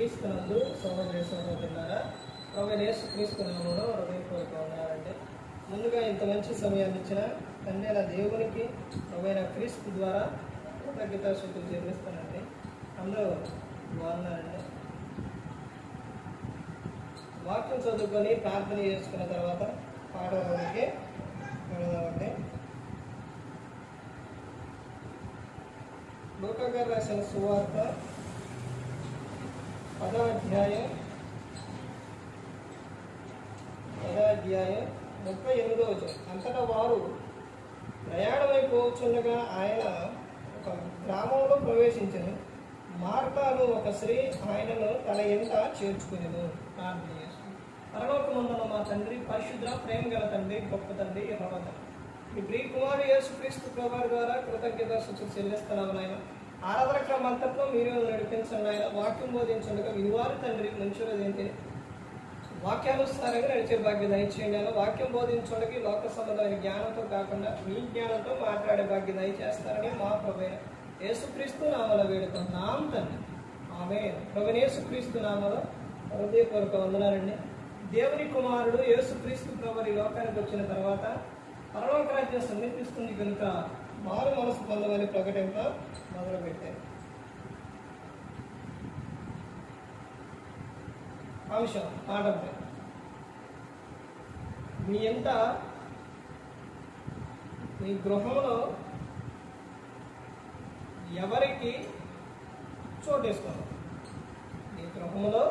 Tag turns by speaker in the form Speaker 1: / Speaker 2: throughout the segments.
Speaker 1: క్రీస్తునందు సోదరి సహోదరులారా ప్రభు నేసు క్రీస్తు నామంలో హృదయపూర్వక ఉన్నారంటే ముందుగా ఇంత మంచి సమయాన్ని ఇచ్చిన తండ్రి నా దేవునికి ప్రభైన క్రీస్తు ద్వారా కృతజ్ఞత శుద్ధులు చెల్లిస్తానండి. అందరూ బాగున్నారండి. వాక్యం చదువుకొని ప్రార్థన చేసుకున్న తర్వాత పాటలకి వెళదామండి. లూకా రాసిన సువార్త పదాధ్యాయ అధ్యాయం పదో ముప్పై ఎనిమిదో వచనం. అంతటా వారు ప్రయాణమైపోవచ్చుండగా ఆయన ఒక గ్రామంలో ప్రవేశించను. మార్తాను ఒక స్త్రీ ఆయనను తన ఎంత చేర్చుకునేను. ప్రార్థన చేసుకుని పరలోకమందున మా తండ్రి పరిశుద్ర ప్రేమ గల తండ్రి గొప్ప తండ్రి యెహోవా. తండ్రి మీ ప్రియ కుమారు యేసుక్రీస్తు ప్రభావ ద్వారా కృతజ్ఞత శుద్ధి చెల్లిస్తున్నాము నాయన. ఆరాధన క్రమాంతంలో మీరు నడిపించండి ఆయన వాక్యం బోధించండుగా వినివారు తండ్రి మంచిగా ఏంటి వాక్యానుసారంగా నడిచే భాగ్యం దయచేయండి అలా వాక్యం బోధించడానికి లోక సంబంధమైన జ్ఞానంతో కాకుండా మీ జ్ఞానంతో మాట్లాడే భాగ్యం దయచేస్తారని మా ప్రభైన యేసుక్రీస్తు వేడుక నామ్ తండ్రి. ఆమె ప్రభు యేసుక్రీస్తు నామలో హృదయపూర్వక వందనాలండి. దేవుని కుమారుడు యేసుక్రీస్తు ప్రభు ఈ లోకానికి వచ్చిన తర్వాత పరలోక రాజ్యం సమీపిస్తుంది కనుక మారు మనసు పొందమని ప్రకటింప మొదలుపెట్టారు. అంశం పాఠంపై మీ ఎంత మీ గృహంలో ఎవరికి చోటేసుకోవాలి మీ గృహంలో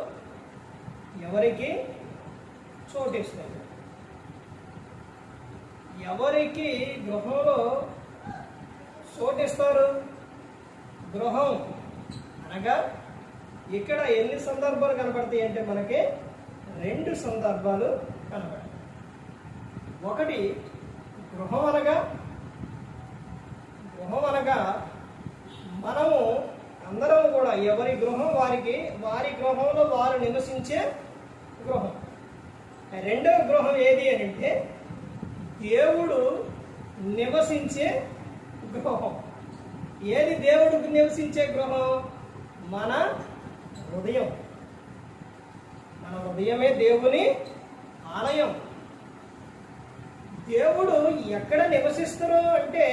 Speaker 1: ఎవరికి చోటేసుకోవాలి ఎవరికి గృహంలో చోటిస్తారు. గృహం అనగా ఇక్కడ ఎన్ని సందర్భాలు కనపడతాయి అంటే మనకి రెండు సందర్భాలు కనపడతాయి ఒకటి గృహం అనగా గృహం అనగా మనము అందరం కూడా ఎవరి గృహం వారికి వారి గృహంలో వారు నివసించే గృహం రెండవ గృహం ఏది అని అంటే దేవుడు నివసించే గృహం ఏది దేవుడికి నివసించే గృహం మన హృదయం. మన హృదయమే దేవుని ఆలయం. దేవుడు ఎక్కడ నివసిస్తారు అంటే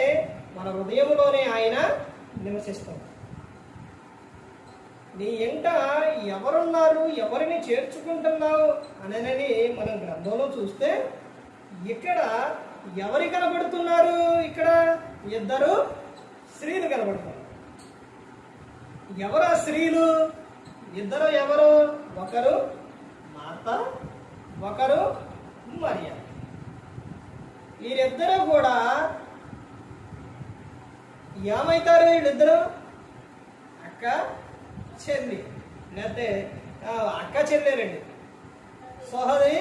Speaker 1: మన హృదయంలోనే ఆయన నివసిస్తారు నీ ఎంట ఎవరున్నారు? ఎవరిని చేర్చుకుంటున్నావు? అనని మనం గ్రంథంలో చూస్తే ఇక్కడ ఎవరు కనబడుతున్నారు ఇక్కడ? ఇద్దరు స్త్రీలు కనబడుతున్నారు. ఎవరు స్త్రీలు? ఇద్దరు ఎవరు? ఒకరు మాత ఒకరు మరియ. వీరిద్దరూ కూడా ఏమవుతారు వీళ్ళిద్దరు? అక్క చెల్లి. లేకపోతే అక్క చెల్లెలండి సోహది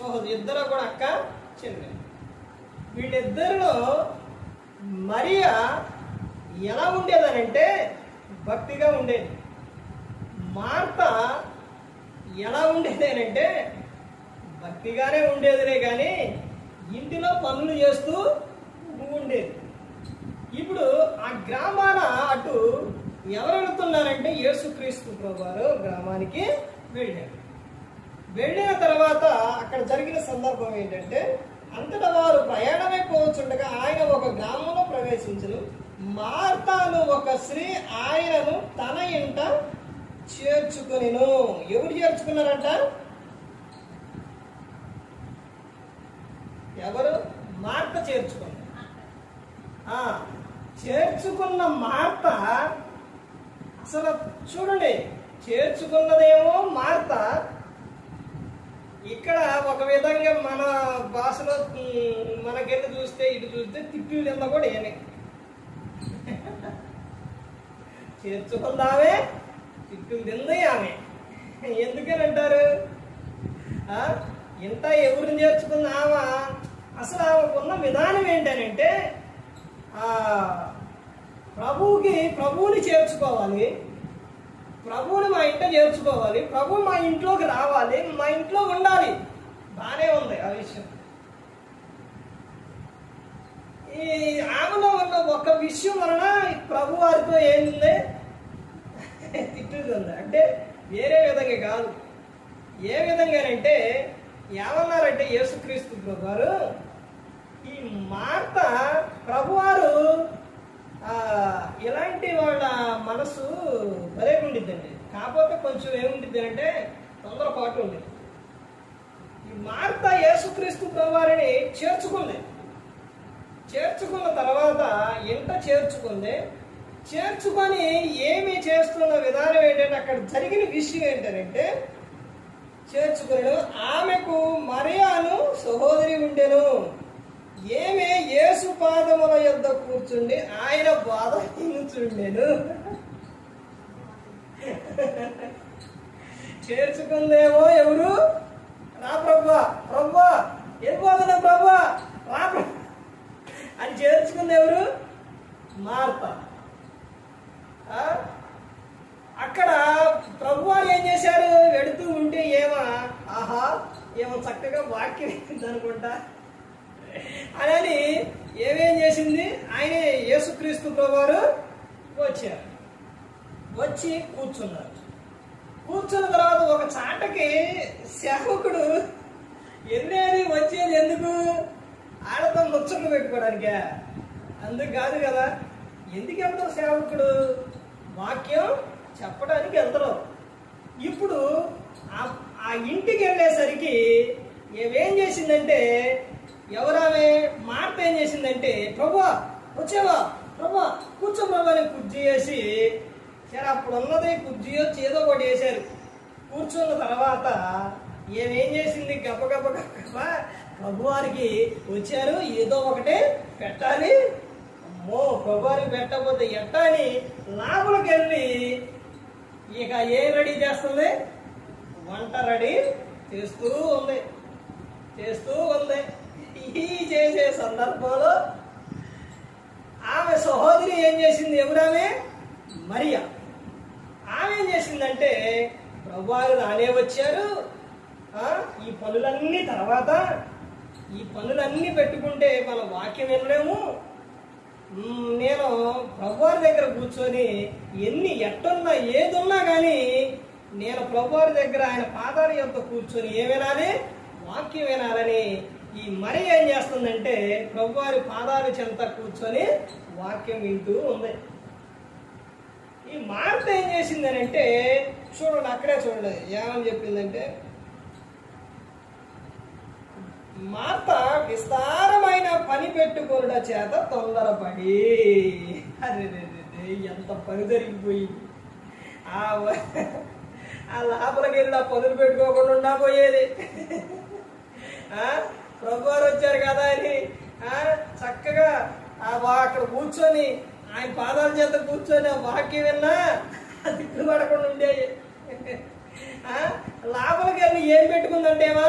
Speaker 1: ఆ, ఇద్దరు కూడా అక్క చెల్లెలు వీళ్ళిద్దరిలో మరియా ఎలా ఉండేదనంటే భక్తిగా ఉండేది. మార్త ఎలా ఉండేదేనంటే భక్తిగానే ఉండేదిలే కానీ ఇంటిలో పనులు చేస్తూ ఉండేది. ఇప్పుడు ఆ గ్రామాన అటు ఎవరు వెళుతున్నారంటే యేసుక్రీస్తు ప్రభువారు గ్రామానికి వెళ్ళారు. వెళ్ళిన తర్వాత అక్కడ జరిగిన సందర్భం ఏంటంటే అంతటా వారు ప్రయాణమైపోవచ్చుండగా ఆయన ఒక గ్రామంలో ప్రవేశించను. మార్తాను ఒక స్త్రీ ఆయనను తన ఇంట చేర్చుకునిను. ఎవరు చేర్చుకున్నారంట? ఎవరు? మార్త చేర్చుకున్నారు ఆ, చేర్చుకున్న మార్త అసలు చూడండి చేర్చుకున్నదేమో మార్త ఇక్కడ ఒక విధంగా మన భాషలో ఉమ్, మనకెళ్ళి చూస్తే ఇటు చూస్తే తిప్పి కింద కూడా ఏమే. చేర్చుకుందామే తిప్పి నింద ఆమె ఎందుకని అంటారు? ఇంత ఎవరిని చేర్చుకుంది ఆమె అసలు ఆమెకున్న విధానం ఏంటనంటే ప్రభువుకి ప్రభువుని చేర్చుకోవాలి. ప్రభువుని మా ఇంట చేర్చుకోవాలి ప్రభు మా ఇంట్లోకి రావాలి మా ఇంట్లో ఉండాలి. బాగానే ఉంది ఆ విషయం. ఈ ఆమెలో ఉన్న ఒక విషయం వలన ప్రభు వారితో ఏంది? తిట్టుతుంది. అంటే వేరే విధంగా కాదు. ఏ విధంగానంటే ఏమన్నారంటే యేసుక్రీస్తు గారు ఈ మార్త ప్రభువారు ఇలాంటి వాళ్ళ మనసు భలే ఉండిద్దండి. కాకపోతే కొంచెం ఏముంటుంది అంటే తొందరపాటు ఉండేది ఈ మార్త యేసుక్రీస్తు ప్రభువారిని చేర్చుకుంది. చేర్చుకున్న తర్వాత ఎంత చేర్చుకుంది? చేర్చుకొని ఏమి చేస్తున్న విధానం ఏంటంటే అక్కడ జరిగిన విషయం ఏంటంటే చేర్చుకున్నాడు ఆమెకు మరియాను సహోదరి ఉండెను. ఏమే యేసు పాదముల యొద్ద కూర్చుండి ఆయన బాధ హించుండెను చేర్చుకుందేమో ఎవరు? రా ప్రభా ప్రభా వెళ్ళిపోతున్నా ప్రభా? రా అని చేర్చుకుంది ఎవరు? మార్త అక్కడ ప్రభువారు ఏం చేశారు? వెడుతూ ఉంటే ఏమా? ఆహా ఏమో చక్కగా వాక్యం అనుకుంటా అని ఏమేం చేసింది? ఆయనే యేసుక్రీస్తు ప్రభువారు వచ్చారు. వచ్చి కూర్చున్నారు. కూర్చున్న తర్వాత ఒక చాటకి సేవకుడు ఎన్నేది వచ్చేది ఎందుకు? ఆడతో ముచ్చట్లు పెట్టుకోవడానికే? అందుకు కాదు కదా. ఎందుకు వెళ్తారు సేవకుడు? వాక్యం చెప్పడానికి వెళ్తారు ఇప్పుడు ఆ- ఆ ఇంటికి వెళ్ళేసరికి ఏమేం చేసిందంటే ఎవరామె మాట ఏం చేసిందంటే ప్రభా వచ్చేవా ప్రభా కూర్చో ప్రభు అని వేసి సరే అప్పుడు ఉన్నది కుర్జీ వచ్చి ఏదో ఒకటి వేశారు. కూర్చున్న తర్వాత ఏమేం చేసింది? గప్ప గప్ప గప్ప ప్రభువారికి వచ్చారు ఏదో ఒకటే పెట్టాలి. అమ్మో ప్రభువారికి పెట్టకపోతే ఎట్టా అని లోపలికి వెళ్ళి ఇక ఏ రెడీ చేస్తుంది? వంట రెడీ చేస్తూ ఉంది చేస్తూ ఉంది. సందర్భంలో ఆమె సహోదరి ఏం చేసింది ఎవరామె మరియా. ఆమె ఏం చేసిందంటే ప్రభువారు రానే వచ్చారు. ఆ, ఈ పనులన్నీ తర్వాత ఈ పనులన్నీ పెట్టుకుంటే మన వాక్యం వినలేము నేను ప్రభువారి దగ్గర కూర్చొని ఎన్ని ఎట్టున్నా ఏదున్నా కానీ నేను ప్రభువారి దగ్గర ఆయన పాదాల యొక్క కూర్చొని ఏమైనా వాక్యం వినాలని ఈ మరి ఏం చేస్తుందంటే ప్రభువారి పాదాల చెంత కూర్చొని వాక్యం వింటూ ఉంది. ఈ మార్త ఏం చేసిందని అంటే చూడండి అక్కడే చూడండి ఏమని చెప్పిందంటే మార్త విస్తారమైన పని పెట్టుకున్న చేత తొందరపడి. అరే ఎంత పని జరిగిపోయింది. ఆ ఆ లోపలికి వెళ్ళి ఆ పనులు పెట్టుకోకుండా ఉండా ప్రభు ఆ, ప్రభువారు వచ్చారు కదా అని చక్కగా అక్కడ కూర్చొని ఆయన పాదాల చేత కూర్చొని ఆ వాక్యం విన్నా తిట్టుబడకుండా పడకుండా ఉండేది ఆ, లోపలికి వెళ్ళి ఏం పెట్టుకుందంటేమా?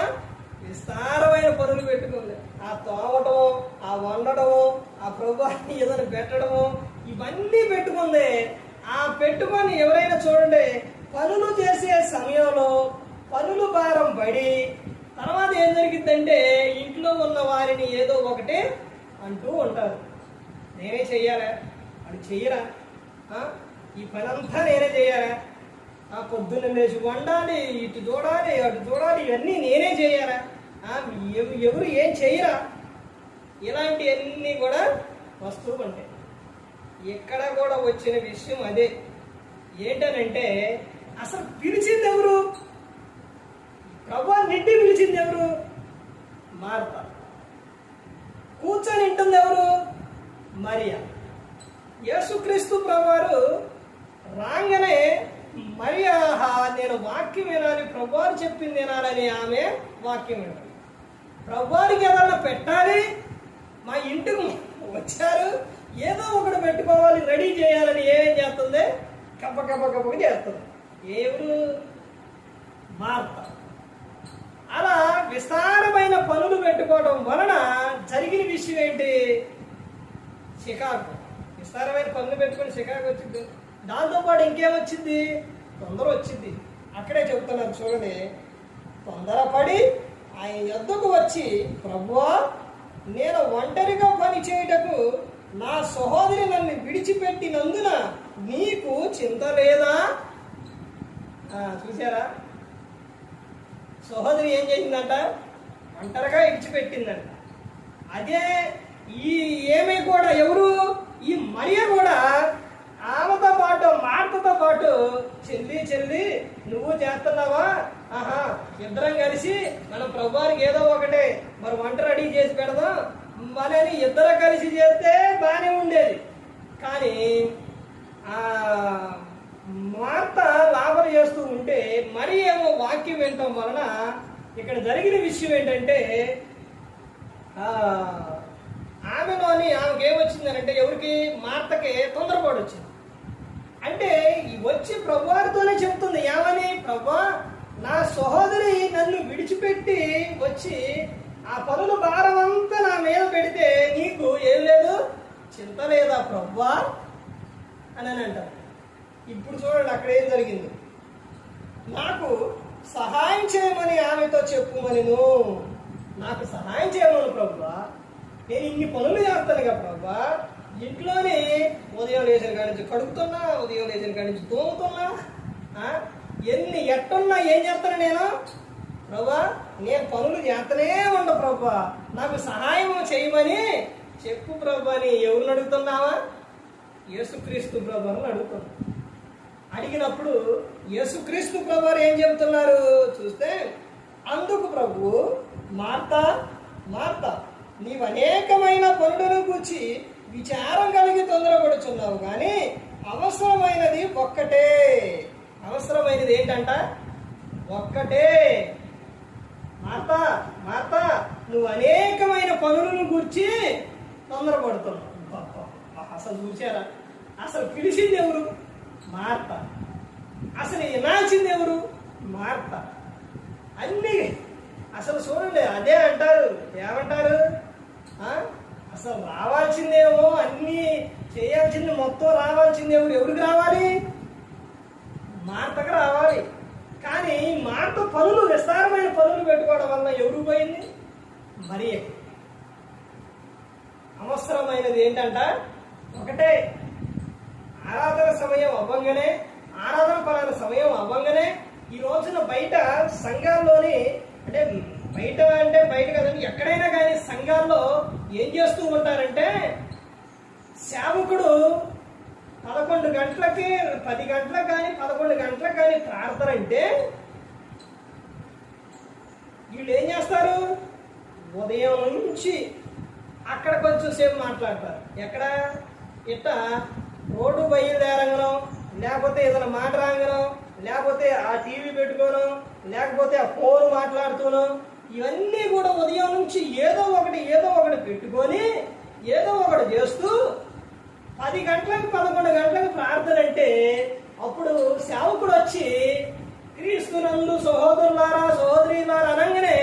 Speaker 1: విస్తారమైన పనులు పెట్టుకుంది. ఆ తోమటము ఆ వండడము ఆ ప్రభుత్వాన్ని ఏదైనా పెట్టడము ఇవన్నీ పెట్టుకుంది. ఆ పెట్టుకొని ఎవరైనా చూడండి పనులు చేసే సమయంలో పనులు భారం పడి తర్వాత ఏం జరిగిద్దంటే ఇంట్లో ఉన్న వారిని ఏదో ఒకటి అంటూ ఉంటారు. నేనే చెయ్యాలా? అది చెయ్యరా? ఈ పనంతా నేనే చేయాలా ఆ పొద్దున్న లేచి వండాలి ఇటు చూడాలి అటు చూడాలి ఇవన్నీ నేనే చేయాలా ఎవరు ఏం చేయరా ఇలాంటివన్నీ కూడా వస్తూ ఉంటాయి. ఎక్కడ కూడా వచ్చిన విషయం అదే. ఏంటనంటే అసలు పిలిచింది ఎవరు ప్రభు నిండి పిలిచింది ఎవరు? మార్త. కూర్చొని ఉంటుంది ఎవరు? మరియా. యేసుక్రీస్తు ప్రభువారు రాగానే మరియా నేను వాక్యం వినాలి ప్రభువారు చెప్పింది వినాలని ఆమె వాక్యం వినాలి ప్రభువారికి ఏదన్నా పెట్టాలి? మా ఇంటికి వచ్చారు. ఏదో ఒకటి పెట్టుకోవాలి రెడీ చేయాలని ఏం చేస్తుంది? కప్ప కప్ప కప్పగా చేస్తుంది. ఎవరు? మార్త. అలా విస్తారమైన పనులు పెట్టుకోవడం వలన జరిగిన విషయం ఏంటి? చికాకు విస్తారమైన పనులు పెట్టుకొని చికాకు వచ్చింది. దాంతోపాటు ఇంకేమొచ్చింది? తొందర వచ్చింది. అక్కడే చెబుతున్నారు చూడండి. తొందరపడి ఆయన యొద్దకు వచ్చి ప్రభువా నేను ఒంటరిగా పని చేయుటకు నా సహోదరి నన్ను విడిచిపెట్టినందున నీకు చింత లేదా? చూసారా సహోదరి ఏం చేసిందంట? ఒంటరిగా ఇడిచిపెట్టిందంట. అదే ఈ ఏమి కూడా ఎవరు? ఈ మరియ కూడా ఆమెతో పాటు మార్తతో పాటు చెల్లి చెల్లి నువ్వు చేస్తున్నావా? ఆహా ఇద్దరం కలిసి మన ప్రభువారికి ఏదో ఒకటి. మరి వంట రెడీ చేసి పెడదాం. మనని ఇద్దరు కలిసి చేస్తే బాగానే ఉండేది. కానీ వార్త మార్త లాభం చేస్తూ ఉంటే మరి ఏమో వాక్యం వినటం వలన ఇక్కడ జరిగిన విషయం ఏంటంటే ఆమెలోని ఆమెకి ఏమొచ్చిందనంటే ఎవరికి? మార్తకి తొందరపాటు వచ్చింది అంటే వచ్చి ప్రభువారితోనే చెప్తుంది ఏమని? ప్రభా నా సహోదరి నన్ను విడిచిపెట్టి వచ్చి ఆ పనుల భారమంతా నా మీద పెడితే నీకు ఏం లేదు? చింత లేదా ప్రభా? అని అని అంటారు ఇప్పుడు చూడండి అక్కడ ఏం జరిగింది? నాకు సహాయం చేయమని ఆమెతో చెప్పుమనిను. నాకు సహాయం చేయమను ప్రభా నేను ఇన్ని పనులు చేస్తాను కదా ప్రభా ఇంట్లోనే ఉదయం లేచిన కాడి నుంచి కడుగుతున్నా ఉదయం లేచిన కాడి నుంచి తోముతున్నా ఎన్ని ఎట్టున్నా ఏం చేస్తాను నేను? ప్రభా నేను పనులు చేస్తనే ఉండ ప్రభా. నాకు సహాయం చేయమని చెప్పు ప్రభా అని ఎవరిని అడుగుతున్నావా? యేసుక్రీస్తు ప్రభాను అడుగుతున్నా అడిగినప్పుడు యేసుక్రీస్తు ప్రభువారు ఏం చెబుతున్నారు? చూస్తే అందుకు ప్రభు మార్త మార్త నీవు అనేకమైన పనులను కూర్చి విచారం కలిగి తొందరపడుచున్నావు కానీ అవసరమైనది ఒక్కటే. అవసరమైనది ఏంటంట? ఒక్కటే. మార్త మార్త నువ్వు అనేకమైన పనులను గుర్చి తొందరపడుతున్నావు. అసలు చూసారా అసలు పిలిచింది ఎవరు? మార్త అసలు వినాల్సింది ఎవరు? మార్త అన్ని. అసలు చూడండి అదే అంటారు. ఏమంటారు? అసలు రావాల్సిందేమో అన్ని చేయాల్సింది మొత్తం రావాల్సింది ఎవరు? ఎవరికి రావాలి? మార్తకు రావాలి. కానీ మార్త పనులు విస్తారమైన పనులు పెట్టుకోవడం వల్ల ఎవరు పోయింది? మరి. అవసరమైనది ఏంటంట? ఒకటే. ఆరాధన సమయం అవ్వంగానే ఆరాధన పలాన సమయం అవ్వంగానే ఈ రోజున బయట సంఘాల్లోని అంటే బయట అంటే బయట కదండి ఎక్కడైనా కానీ సంఘాల్లో ఏం చేస్తూ ఉంటారంటే సేవకుడు పదకొండు గంటలకి పది గంటలకు కానీ పదకొండు గంటలకు కానీ ప్రార్థన అంటే వీళ్ళు ఏం చేస్తారు? ఉదయం నుంచి అక్కడ కొంచెం సేపు మాట్లాడతారు. ఎక్కడ? ఇట్ట రోడ్డు బయలుదేరంగనం లేకపోతే ఏదైనా మాట రాగనం లేకపోతే ఆ టీవీ పెట్టుకోను లేకపోతే ఆ ఫోన్ మాట్లాడుతూను ఇవన్నీ కూడా ఉదయం నుంచి ఏదో ఒకటి ఏదో ఒకటి పెట్టుకొని ఏదో ఒకటి చేస్తూ పది గంటలకు పదకొండు గంటలకు ప్రార్థన అంటే అప్పుడు సేవకుడు వచ్చి క్రీస్తునందు సహోదరులారా సహోదరులారా అనగానే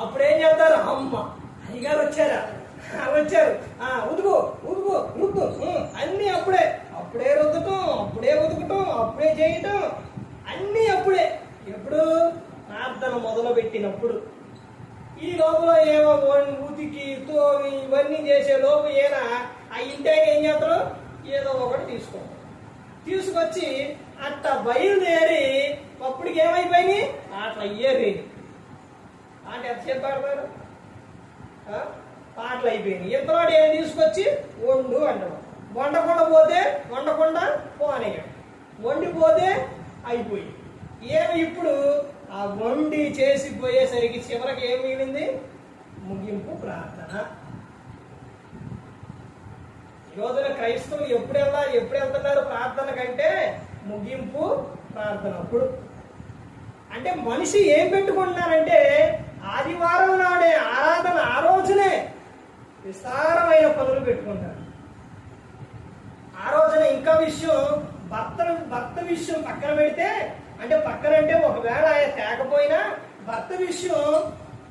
Speaker 1: అప్పుడు ఏం చేస్తారు? అమ్మ అయ్యగారు వచ్చారా? వచ్చారు. ఆ ఉదుగు ఉదుగు రుద్దు అన్నీ అప్పుడే. అప్పుడే రుద్దటం అప్పుడే ఉతుకటం అప్పుడే చేయటం అన్నీ అప్పుడే. ఎప్పుడు ప్రార్థన మొదలు పెట్టినప్పుడు ఈ లోపల ఏమో ఉతికి తోమి ఇవన్నీ చేసే లోపు ఈయన ఆ ఇంటాక ఏం చేస్తారు ఏదో ఒకటి తీసుకో తీసుకొచ్చి అట్ట బయలుదేరి అప్పటికి ఏమైపోయినాయి? అట్లా అయ్యేది అంటే ఎంత చెప్పారు పాటలు అయిపోయినాయి. ఇంతలోటి ఏం తీసుకొచ్చి? వండు అంటాడు వండకుండా పోతే వండకుండా పోనీయడు వండిపోతే అయిపోయి. ఏమి ఇప్పుడు? ఆ వండి చేసి పోయేసరికి చివరికి ఏం మిగిలింది? ముగింపు ప్రార్థన. ఈ రోజున క్రైస్తవులు ఎప్పుడు వెళ్ళా ఎప్పుడు వెళ్తున్నారు ప్రార్థన కంటే? ముగింపు ప్రార్థన అప్పుడు. అంటే మనిషి ఏం పెట్టుకుంటున్నారంటే ఆదివారం నాడే ఆరాధన ఆ రోజునే విస్తారమైన పనులు పెట్టుకుంటారు. ఆ రోజున ఇంకా విషయం భర్త భర్త విషయం పక్కన పెడితే అంటే పక్కన అంటే ఒకవేళ ఆయన తేకపోయినా భర్త విషయం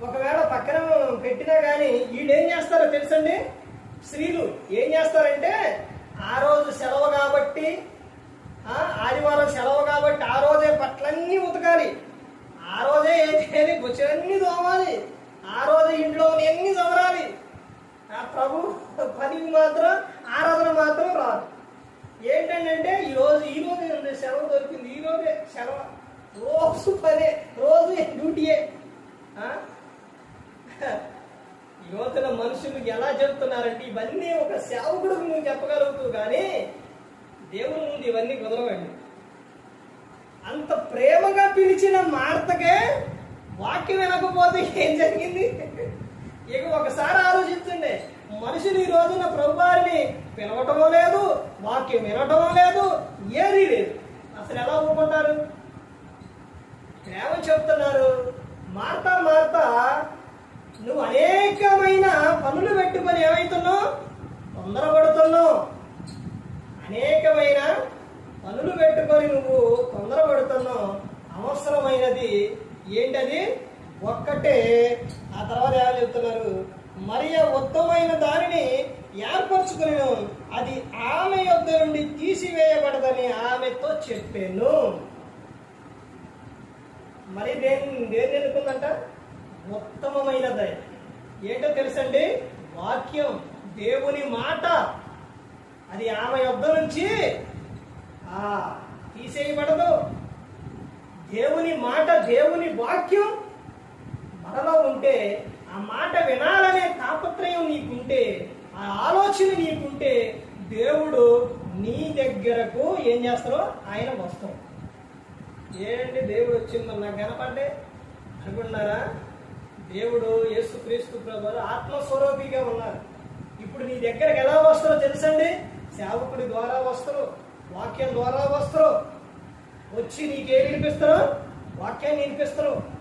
Speaker 1: ఒకవేళ పక్కన పెట్టినా కానీ వీళ్ళు ఏం చేస్తారో తెలుసండి? స్త్రీలు ఏం చేస్తారంటే ఆ రోజు సెలవు కాబట్టి ఆదివారం సెలవు కాబట్టి ఆ రోజే పట్లన్నీ ఉతకాలి. ఆ రోజే ఏం చేయాలి బుచ్చలన్నీ తోమాలి. ఆ రోజే ఇంట్లో ఎన్ని చదరాలి ఆ ప్రభు పనికి మాత్రం ఆరాధన మాత్రం రాదు. ఏంటంటే ఈ రోజు ఈ రోజు ఉంది సెలవు దొరికింది. ఈ రోజే సెలవు. రోజు పనే రోజు డ్యూటీయే. ఆ? ఈ మనుషులు ఎలా చెప్తున్నారంటే ఇవన్నీ ఒక సేవకుడికి నువ్వు చెప్పగలుగుతావు కానీ దేవుని ముందు ఇవన్నీ కుదరవండి. అంత ప్రేమగా పిలిచిన మార్తకే వాక్యం వినకపోతే ఏం జరిగింది? ఇక ఒకసారి ఆలోచించండి. మనుషులు ఈ రోజున ప్రభువారిని పిలవటం లేదు వాక్యం వినటం లేదు ఏది లేదు. అసలు ఎలా ఒప్పుకుంటారు ప్రేమ చెప్తున్నారు. మార్తా మార్తా నువ్వు అనేకమైన పనులు పెట్టుకొని ఏమవుతున్నావు తొందరపడుతున్నావు. అనేకమైన పనులు పెట్టుకొని నువ్వు తొందరపడుతున్నావు. అవసరమైనది ఏంటది? ఒక్కటే. ఆ తర్వాత ఏమని చెప్తున్నారు? మరి ఉత్తమైన దానిని ఏర్పరచుకుని అది ఆమె యొద్ద నుండి తీసివేయబడదని ఆమెతో చెప్పాను. మరి దేని దేని ఎన్నుకుందంట? ఉత్తమమైనది ఏంటో తెలుసండి? వాక్యం దేవుని మాట. అది ఆమె యొద్ద నుంచి తీసేయబడదు. దేవుని మాట దేవుని వాక్యం మనలో ఉంటే ఆ మాట వినాలనే తాపత్రయం నీకుంటే ఆ ఆలోచన నీకుంటే దేవుడు నీ దగ్గరకు ఏం చేస్తారో ఆయన వస్తాం ఏంటి దేవుడు వచ్చిందని నాకు కనపడ్డే అనుకుంటున్నారా? దేవుడు యేసుక్రీస్తు ప్రభు ఆత్మస్వరూపిగా ఉన్నారు. ఇప్పుడు నీ దగ్గరకు ఎలా వస్తారో తెలుసండి? సేవకుడి ద్వారా వస్తారు వాక్యం ద్వారా వస్తారు. వచ్చి నీకేం వినిపిస్తారు? వాక్యాన్ని వినిపిస్తారు.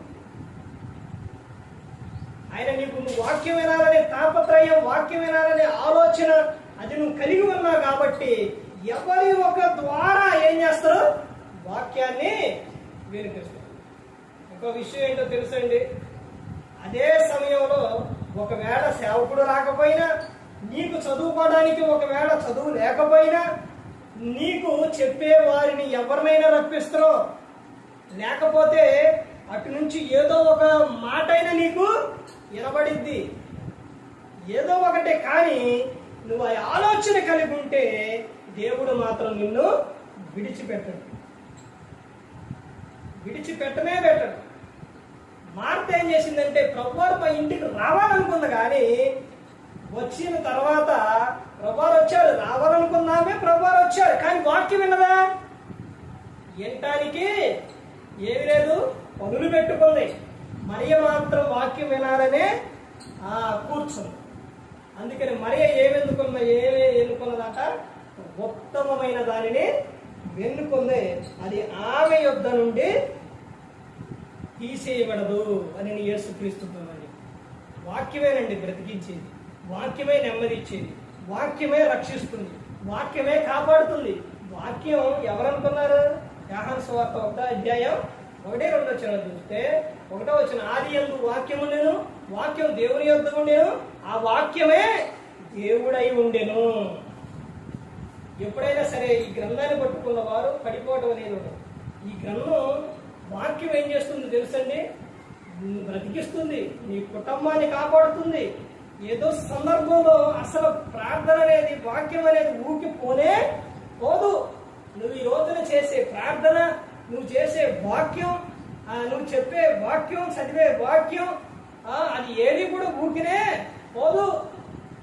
Speaker 1: ఆయన నీకు నువ్వు వాక్యం వినాలనే తాపత్రయం వాక్యం వినాలనే ఆలోచన అది నువ్వు కలిగి ఉన్నావు కాబట్టి ఎవరి ఒక ద్వారా ఏం చేస్తారు వాక్యాన్ని వినిపిస్తారు. ఒక విషయం ఏంటో తెలుసండి? అదే సమయంలో ఒకవేళ సేవకుడు రాకపోయినా నీకు చదువుకోవడానికి ఒకవేళ చదువు లేకపోయినా నీకు చెప్పే వారిని ఎవరినైనా రప్పిస్తారో? లేకపోతే అటు నుంచి ఏదో ఒక మాట అయినా నీకు వినబడిద్ది ఏదో ఒకటే కానీ నువ్వు ఆ ఆలోచన కలిగి ఉంటే దేవుడు మాత్రం నిన్ను విడిచిపెట్టడు. విడిచిపెట్టనే పెట్టడు. మార్త ఏం చేసిందంటే ప్రభువారు మా ఇంటికి రావాలనుకుంది కానీ వచ్చిన తర్వాత ప్రభువారు వచ్చాడు రావాలనుకున్నామే ప్రభువారు వచ్చాడు కానీ వాక్యం విన్నదా? వినటానికి ఏమి లేదు. పనులు పెట్టుకుంది. మరియ మాత్రం వాక్యం వినాలనే ఆ, కూర్చుంది. అందుకని మరియ ఏమెందుకున్న ఏమే ఎన్నుకున్నదంట? ఉత్తమమైన దానిని వెన్నుకుంది. అది ఆమె యుద్ధ నుండి తీసేయబడదు అని నేను యేసుక్రీస్తున్నానండి వాక్యమేనండి బ్రతికించేది. వాక్యమే నెమ్మదిచ్చేది. వాక్యమే రక్షిస్తుంది. వాక్యమే కాపాడుతుంది. వాక్యం ఎవరనుకున్నారు? యాహన్ స్వార్థ ఒక అధ్యాయం ఒకటే రెండు వచ్చిన చూస్తే ఒకటో వచ్చిన ఆది ఎందు వాక్యము నేను వాక్యం దేవుని యొద్ద ఉండేను ఆ వాక్యమే దేవుడై ఉండెను. ఎప్పుడైనా సరే ఈ గ్రంథాన్ని పట్టుకున్న వారు పడిపోవడం అనేది ఉండదు. ఈ గ్రంథం వాక్యం ఏం చేస్తుంది తెలుసండి? బ్రతికిస్తుంది నీ కుటుంబాన్ని కాపాడుతుంది. ఏదో సందర్భంలో అసలు ప్రార్థన అనేది వాక్యం అనేది ఊకి పోనే పోదు. నువ్వు ఈ రోజున చేసే ప్రార్థన నువ్వు చేసే వాక్యం నువ్వు చెప్పే వాక్యం చదివే వాక్యం అది ఏది కూడా ఊకినే పోదు.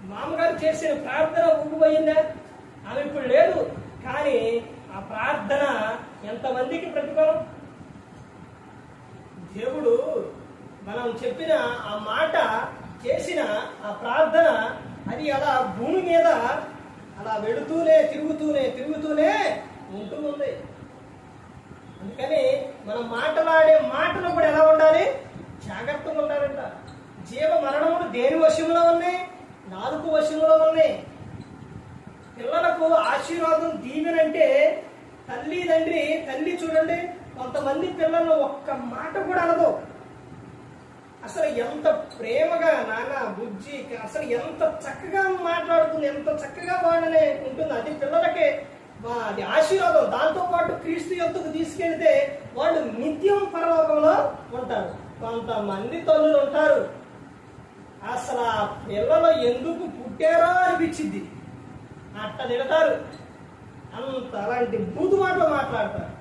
Speaker 1: మామగారు చేసిన ప్రార్థన ఊగిపోయిందా? ఆమె ఇప్పుడు లేదు. కానీ ఆ ప్రార్థన ఎంతమందికి ప్రతిఫలం? దేవుడు మనం చెప్పిన ఆ మాట చేసిన ఆ ప్రార్థన అది అలా భూమి మీద అలా వెడుతూనే తిరుగుతూనే తిరుగుతూనే ఉంటూ ఉంది. అందుకని మనం మాట్లాడే మాటలు కూడా ఎలా ఉండాలి? జాగ్రత్తగా ఉండాలంట. జీవ మరణములు దేని వశంలో ఉన్నాయి? నాలుగు వశంలో ఉన్నాయి. పిల్లలకు ఆశీర్వాదం దీవెనంటే తల్లి తండ్రి తల్లి చూడండి కొంతమంది పిల్లలు ఒక్క మాట కూడా అనదు. అసలు ఎంత ప్రేమగా నాన్న బుజ్జి అసలు ఎంత చక్కగా మాట్లాడుతుంది ఎంత చక్కగా వాడనే ఉంటుంది. అది పిల్లలకే అది ఆశీర్వాదం. దాంతో పాటు క్రీస్తు యొక్కకు తీసుకెళ్తే వాళ్ళు నిత్యం పరలోకంలో ఉంటారు. కొంతమంది తల్లులు ఉంటారు. అసలు ఆ పిల్లలు ఎందుకు పుట్టారో అనిపించింది. అట్ట తిడతారు. అంత అంత అలాంటి బూతు మాటలు మాట్లాడతారు.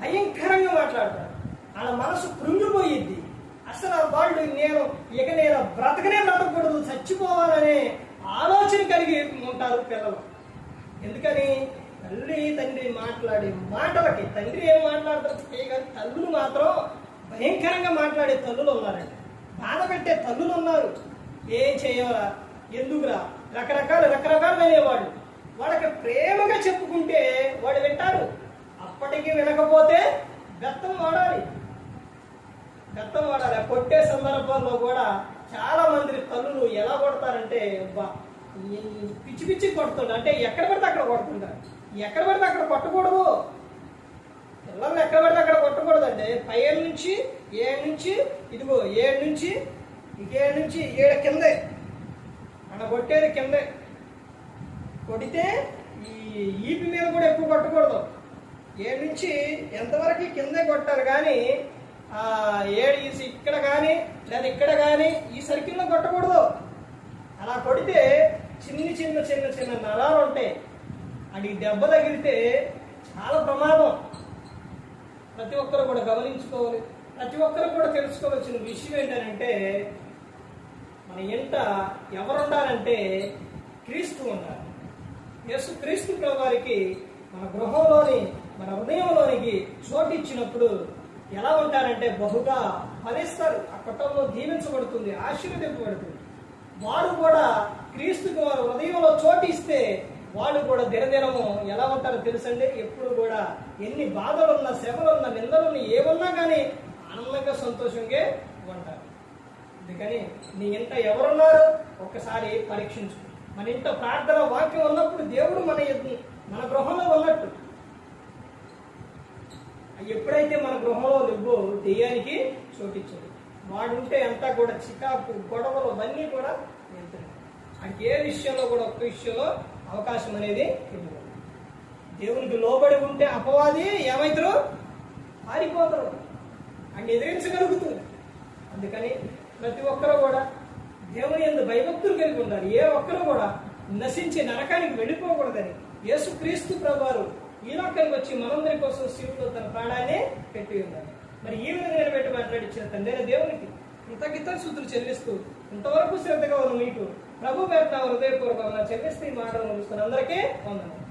Speaker 1: భయంకరంగా మాట్లాడతారు. వాళ్ళ మనసు కృంగిపోయిద్ది. అసలు వాళ్ళు నేను ఇక నేను బ్రతకనే బ్రతకూడదు చచ్చిపోవాలనే ఆలోచన కలిగి ఉంటారు పిల్లలు. ఎందుకని? తల్లి తండ్రి మాట్లాడే మాటలకి తండ్రి ఏం మాట్లాడతారు? కానీ తల్లులు మాత్రం భయంకరంగా మాట్లాడే తల్లులు ఉన్నారండి. బాధ పెట్టే తల్లులు ఉన్నారు. ఏం చేయాలా? ఎందుకురా? రకరకాల రకరకాలు అనేవాళ్ళు వాళ్ళకి ప్రేమగా చెప్పుకుంటే వాడు వింటారు. అప్పటికి వినకపోతే బెత్తం వాడాలి. బెత్తం వాడాలి. కొట్టే సందర్భాల్లో కూడా చాలా మంది తల్లులు ఎలా కొడతారంటే బా పిచ్చి పిచ్చి కొడుతుంటారు అంటే ఎక్కడ పడితే అక్కడ కొడుతుంటారు ఎక్కడ పడితే అక్కడ కొట్టకూడదు. పిల్లల్ని ఎక్కడ పడితే అక్కడ కొట్టకూడదండి. పైఏళ్ళ నుంచి ఏడు నుంచి ఇదిగో ఏడు నుంచి ఇంకేడు ఏడు నుంచి ఏడు కిందే. అక్కడ కొట్టేది కిందే. కొడితే ఈ ఈపి మీద కూడా ఎక్కువ కొట్టకూడదు. ఏడు నుంచి ఎంతవరకు కిందే కొట్టారు కానీ ఏడు ఈ ఇక్కడ కానీ లేదా ఇక్కడ కానీ ఈ సర్కిల్లో కొట్టకూడదు. అలా కొడితే చిన్ని చిన్న చిన్న చిన్న నరాలు ఉంటాయి. అది దెబ్బ తగిలితే చాలా ప్రమాదం. ప్రతి ఒక్కరు కూడా గమనించుకోవాలి. ప్రతి ఒక్కరు కూడా తెలుసుకోవాల్సిన విషయం ఏంటంటే మన ఇంట ఎవరు ఉండాలంటే క్రీస్తు ఉండాలి. యేసు క్రీస్తు వారికి మన గృహంలోని మన హృదయంలోనికి చోటు ఇచ్చినప్పుడు ఎలా ఉంటారంటే బహుగా ఫలిస్తారు ఆ కుటుంబం దీవించబడుతుంది ఆశీర్వదింపబడుతుంది. వారు కూడా క్రీస్తుకు వారు హృదయంలో చోటు ఇస్తే వాళ్ళు కూడా దినదినము ఎలా ఉంటారో తెలుసండి? ఎప్పుడు కూడా ఎన్ని బాధలున్నా శ్రమలున్నా నిందలున్నా ఏమున్నా కానీ ఆనందంగా సంతోషంగా ఉంటారు. అందుకని నీ ఇంట ఎవరున్నారు? ఒక్కసారి పరీక్షించు. మన ఇంట ప్రార్థన వాక్యం ఉన్నప్పుడు దేవుడు మన మన గృహంలో ఉన్నట్టు. ఎప్పుడైతే మన గృహంలో నువ్వు దెయ్యానికి చోటించదు వాడు ఉంటే అంతా కూడా చికాకు గొడవలు అవన్నీ కూడా వెళ్తున్నాయి ఏ విషయంలో కూడా ఒక్క విషయంలో అవకాశం అనేది ఇవ్వదు. దేవునికి లోబడి ఉంటే అపవాది ఏమవుతారు పారిపోతారు. అండ్ ఎదిరించగలుగుతుంది. అందుకని ప్రతి ఒక్కరూ కూడా దేవుని ఎందు భయభక్తులు కలిగి ఉండాలి. ఏ ఒక్కరు కూడా నశించి నరకానికి వెళ్ళిపోకూడదని యేసుక్రీస్తు ప్రభువారు ఈ లోకానికి వచ్చి మనందరి కోసం శివుడు తన ప్రాణాన్ని పెట్టి ఉన్నారు మరి ఈ విధంగా నిలబెట్టి మాట్లాడించిన తండ్రి దేవునికి కృతజ్ఞత సూత్రులు చెల్లిస్తూ ఇంతవరకు శ్రద్ధగా ఉన్న మీకు ప్రభు పేట హృదయపూర్వకంగా చెల్లిస్తే ఈ మాటలు ముగిస్తున్న అందరికీ వందనాలు.